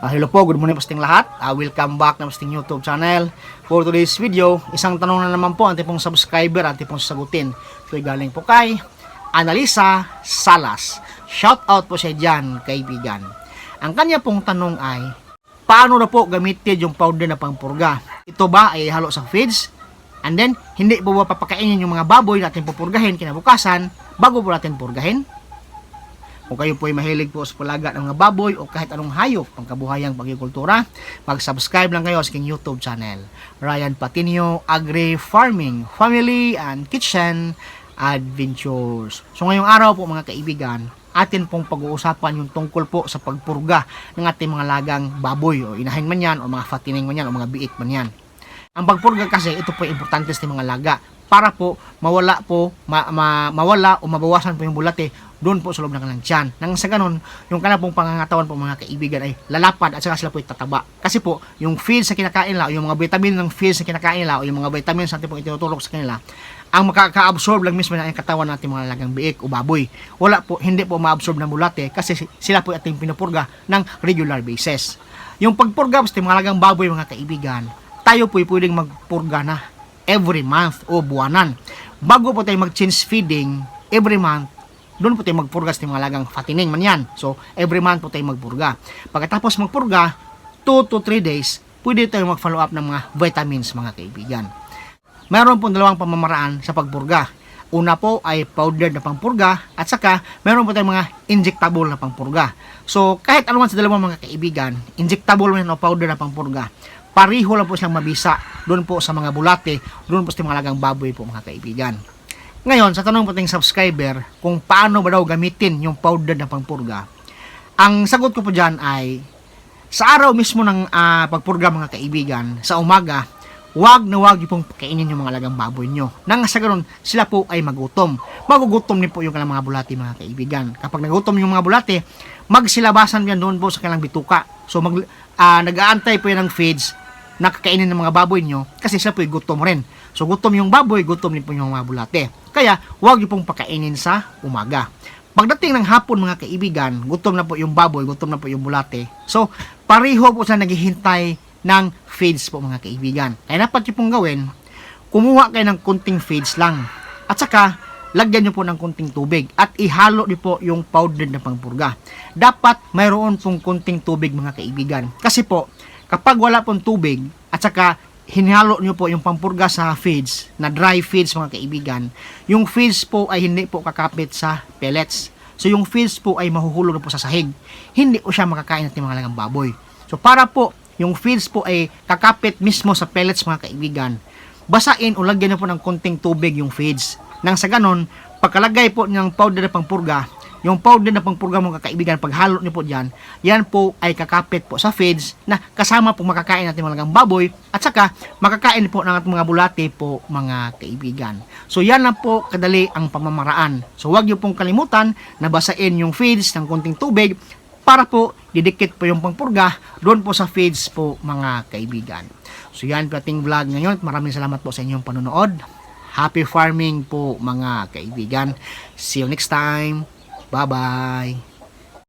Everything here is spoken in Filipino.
Ah, hello po, good morning po sa lahat. Ah, welcome back na sa YouTube channel. For today's video, isang tanong na naman po ang ating pong subscriber at ating pong sagutin. Ito ay galing po kay Analisa Salas. Shout out po siya dyan, kaibigan. Ang kanya pong tanong ay, paano na po gamitin yung powder na pangpurga? Ito ba ay halo sa feeds? And then, hindi po ba papakainin yung mga baboy natin pupurgahin kinabukasan bago po natin purgahin? Kung kayo po ay mahilig po sa palaga ng mga baboy o kahit anong hayop pang kabuhayang pagkikultura, mag-subscribe lang kayo sa aking YouTube channel. Ryan Patinio Agri Farming, Family and Kitchen Adventures. So ngayong araw po mga kaibigan, atin pong pag-uusapan yung tungkol po sa pagpurga ng ating mga lagang baboy o inahin man yan o mga fatining man yan o mga biik man yan. Ang pagpurga kasi ito po importante sa mga laga para po mawala po ma, ma- mawala o mabawasan po yung bulate doon po sa loob ng kanilang tiyan. Nang sa ganun, yung kanilang pong pangangatawan po mga kaibigan ay lalapad at saka sila po ay tataba. Kasi po, yung feeds sa kinakain nila o yung mga vitamin ng feeds sa kinakain nila o yung mga vitamins natin pong itinutulok sa kanila, ang makaka-absorb lang mismo ng katawan natin mga lagang biik o baboy. Wala po, hindi po ma-absorb ng bulate kasi sila po ating pinupurga ng regular basis. Yung pagpurga sa mga lagang baboy mga kaibigan, tayo po pwedeng magpurga na every month o buwanan. Bago po tayo mag-change feeding every month, doon po tayo magpurga sa mga lagang fattening man yan. So, every month po tayo magpurga. Pagkatapos magpurga, 2 to 3 days, pwede tayo mag-follow up ng mga vitamins mga kaibigan. Meron po dalawang pamamaraan sa pagpurga. Una po ay powdered na pangpurga at saka meron po tayong mga injectable na pangpurga. So kahit ano man sa dalawang mga kaibigan, injectable man o powder na pangpurga, pariho lang po silang mabisa doon po sa mga bulate, doon po sa mga lagang baboy po mga kaibigan. Ngayon, sa tanong po ting subscriber, kung paano ba daw gamitin yung powder na pangpurga, ang sagot ko po dyan ay, sa araw mismo ng ah, pagpurga mga kaibigan, sa umaga, wag na wag yung pong kainin yung mga lagang baboy nyo. Nang sa ganun, sila po ay magutom. Magugutom din po yung kanilang mga bulati mga kaibigan. Kapag nagutom yung mga bulati, magsilabasan yan doon po sa kanilang bituka. So mag, ah, nag-aantay po yan ng feeds na kakainin ng mga baboy nyo kasi sila po gutom rin. So gutom yung baboy, gutom din po yung mga bulate. Kaya wag yung pong pakainin sa umaga. Pagdating ng hapon mga kaibigan, gutom na po yung baboy, gutom na po yung bulate. So, pariho po sa naghihintay ng feeds po mga kaibigan. Kaya dapat nyo pong gawin, kumuha kayo ng kunting feeds lang. At saka, lagyan nyo po ng kunting tubig at ihalo nyo po yung powder na pangpurga. Dapat mayroon pong kunting tubig mga kaibigan. Kasi po, kapag wala pong tubig at saka hinalo nyo po yung pampurga sa feeds, na dry feeds mga kaibigan, yung feeds po ay hindi po kakapit sa pellets. So yung feeds po ay mahuhulog na po sa sahig. Hindi po siya makakain natin mga lagang baboy. So para po yung feeds po ay kakapit mismo sa pellets mga kaibigan, basain o lagyan na po ng konting tubig yung feeds. Nang sa ganon, pagkalagay po ng powder na pangpurga, yung powder na pangpurga mga kaibigan, paghalo niyo po dyan, yan po ay kakapit po sa feeds na kasama po makakain natin mga lagang baboy at saka makakain po ng mga bulate po mga kaibigan. So yan lang po kadali ang pamamaraan. So wag niyo pong kalimutan na basain yung feeds ng konting tubig para po didikit po yung pangpurga doon po sa feeds po mga kaibigan. So yan po ating vlog ngayon. Maraming salamat po sa inyong panonood. Happy farming po mga kaibigan. See you next time. Bye-bye.